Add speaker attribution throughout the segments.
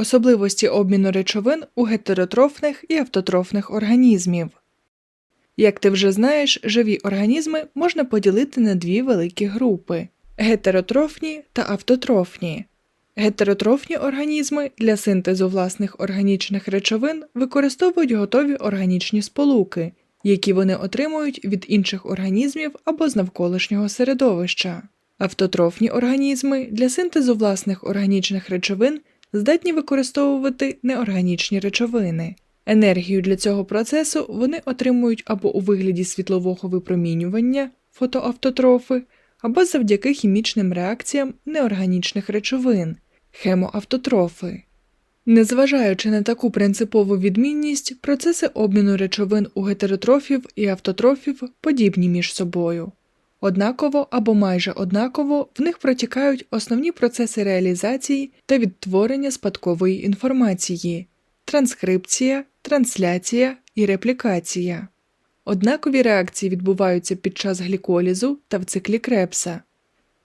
Speaker 1: Особливості обміну речовин у гетеротрофних і автотрофних організмів. Як ти вже знаєш, живі організми можна поділити на дві великі групи гетеротрофні та автотрофні. Гетеротрофні організми для синтезу власних органічних речовин використовують готові органічні сполуки, які вони отримують від інших організмів або з навколишнього середовища. Автотрофні організми для синтезу власних органічних речовин здатні використовувати неорганічні речовини. Енергію для цього процесу вони отримують або у вигляді світлового випромінювання фотоавтотрофи, або завдяки хімічним реакціям неорганічних речовин хемоавтотрофи. Незважаючи на таку принципову відмінність, процеси обміну речовин у гетеротрофів і автотрофів подібні між собою. Однаково або майже однаково в них протікають основні процеси реалізації та відтворення спадкової інформації транскрипція, трансляція і реплікація. Однакові реакції відбуваються під час гліколізу та в циклі крепса.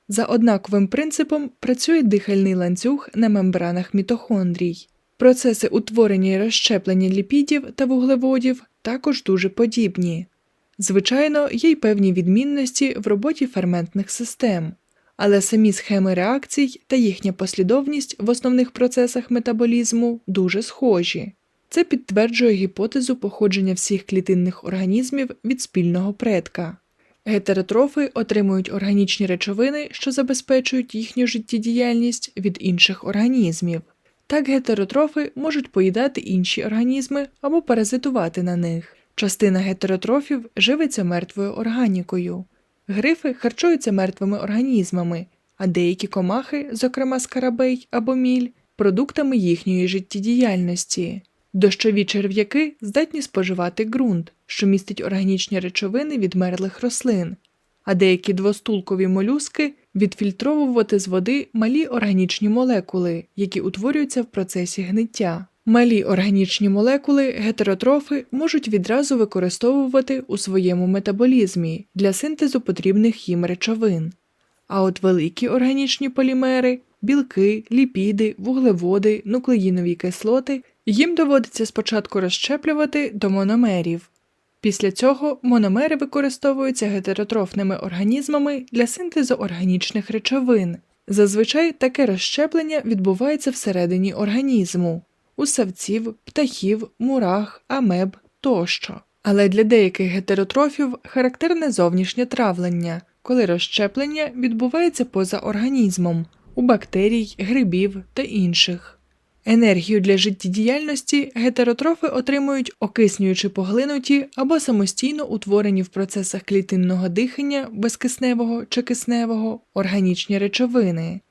Speaker 1: За однаковим принципом працює дихальний ланцюг на мембранах мітохондрій. Процеси утворення і розщеплення ліпідів та вуглеводів також дуже подібні. Звичайно, є й певні відмінності в роботі ферментних систем, але самі схеми реакцій та їхня послідовність в основних процесах метаболізму дуже схожі. Це підтверджує гіпотезу походження всіх клітинних організмів від спільного предка. Гетеротрофи отримують органічні речовини, що забезпечують їхню життєдіяльність від інших організмів. Так гетеротрофи можуть поїдати інші організми або паразитувати на них. Частина гетеротрофів живиться мертвою органікою. Грифи харчуються мертвими організмами, а деякі комахи, зокрема скарабей або міль, продуктами їхньої життєдіяльності. Дощові черв'яки здатні споживати ґрунт, що містить органічні речовини відмерлих рослин, а деякі двостулкові молюски відфільтровувати з води малі органічні молекули, які утворюються в процесі гниття. Малі органічні молекули гетеротрофи можуть відразу використовувати у своєму метаболізмі для синтезу потрібних їм речовин. А от великі органічні полімери, білки, ліпіди, вуглеводи, нуклеїнові кислоти їм доводиться спочатку розщеплювати до мономерів. Після цього мономери використовуються гетеротрофними організмами для синтезу органічних речовин. Зазвичай таке розщеплення відбувається всередині організму у савців, птахів, мурах, амеб тощо. Але для деяких гетеротрофів характерне зовнішнє травлення, коли розщеплення відбувається поза організмом у бактерій, грибів та інших. Енергію для життєдіяльності гетеротрофи отримують окиснюючи поглинуті або самостійно утворені в процесах клітинного дихання безкисневого чи кисневого органічні речовини.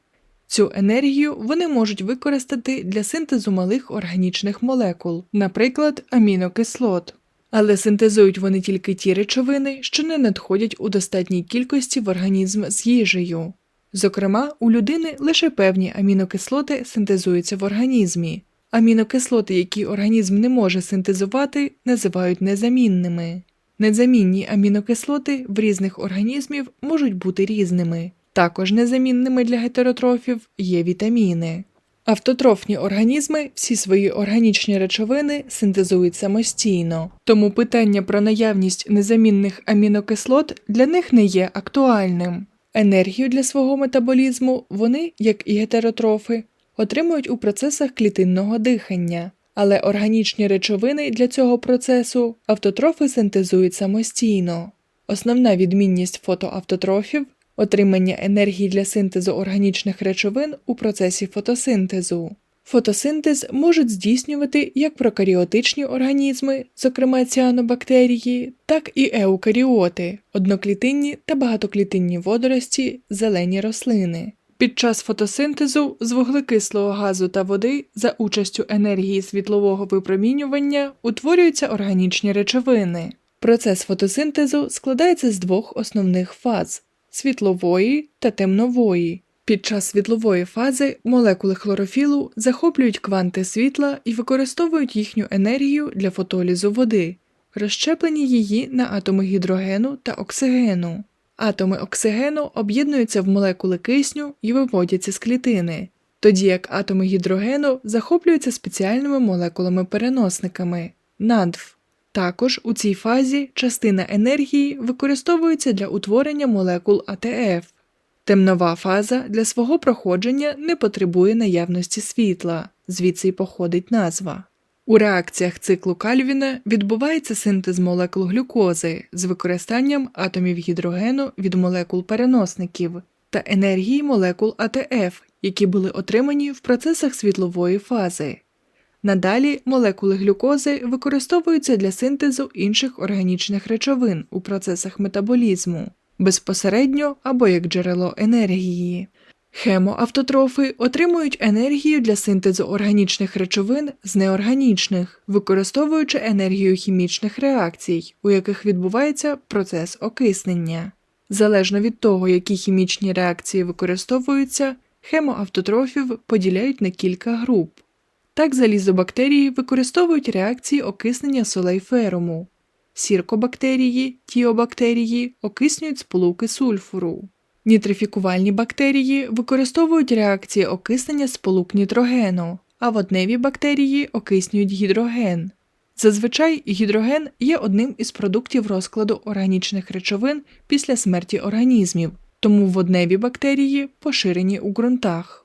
Speaker 1: Цю енергію вони можуть використати для синтезу малих органічних молекул, наприклад, амінокислот. Але синтезують вони тільки ті речовини, що не надходять у достатній кількості в організм з їжею. Зокрема, у людини лише певні амінокислоти синтезуються в організмі. Амінокислоти, які організм не може синтезувати, називають незамінними. Незамінні амінокислоти в різних організмів можуть бути різними. Також незамінними для гетеротрофів є вітаміни. Автотрофні організми всі свої органічні речовини синтезують самостійно, тому питання про наявність незамінних амінокислот для них не є актуальним. Енергію для свого метаболізму вони, як і гетеротрофи, отримують у процесах клітинного дихання, але органічні речовини для цього процесу автотрофи синтезують самостійно. Основна відмінність фотоавтотрофів отримання енергії для синтезу органічних речовин у процесі фотосинтезу. Фотосинтез можуть здійснювати як прокаріотичні організми, зокрема ціанобактерії, так і еукаріоти, одноклітинні та багатоклітинні водорості, зелені рослини. Під час фотосинтезу з вуглекислого газу та води за участю енергії світлового випромінювання утворюються органічні речовини. Процес фотосинтезу складається з двох основних фаз світлової та темнової. Під час світлової фази молекули хлорофілу захоплюють кванти світла і використовують їхню енергію для фотолізу води, розщеплені її на атоми гідрогену та оксигену. Атоми оксигену об'єднуються в молекули кисню і виводяться з клітини. тоді як атоми гідрогену захоплюються спеціальними молекулами-переносниками НАДВ. Також у цій фазі частина енергії використовується для утворення молекул АТФ. Темнова фаза для свого проходження не потребує наявності світла, звідси й походить назва. У реакціях циклу Кальвіна відбувається синтез молекул глюкози з використанням атомів гідрогену від молекул переносників та енергії молекул АТФ, які були отримані в процесах світлової фази. Надалі молекули глюкози використовуються для синтезу інших органічних речовин у процесах метаболізму безпосередньо або як джерело енергії. Хемоавтотрофи отримують енергію для синтезу органічних речовин з неорганічних, використовуючи енергію хімічних реакцій, у яких відбувається процес окиснення. Залежно від того, які хімічні реакції використовуються, хемоавтотрофів поділяють на кілька груп. Так залізобактерії використовують реакції окиснення солей феруму. Сіркобактерії, тіобактерії окиснюють сполуки сульфуру. Нітрифікувальні бактерії використовують реакції окиснення сполук нітрогену, а водневі бактерії окиснюють гідроген. Зазвичай гідроген є одним із продуктів розкладу органічних речовин після смерті організмів, тому водневі бактерії поширені у ґрунтах.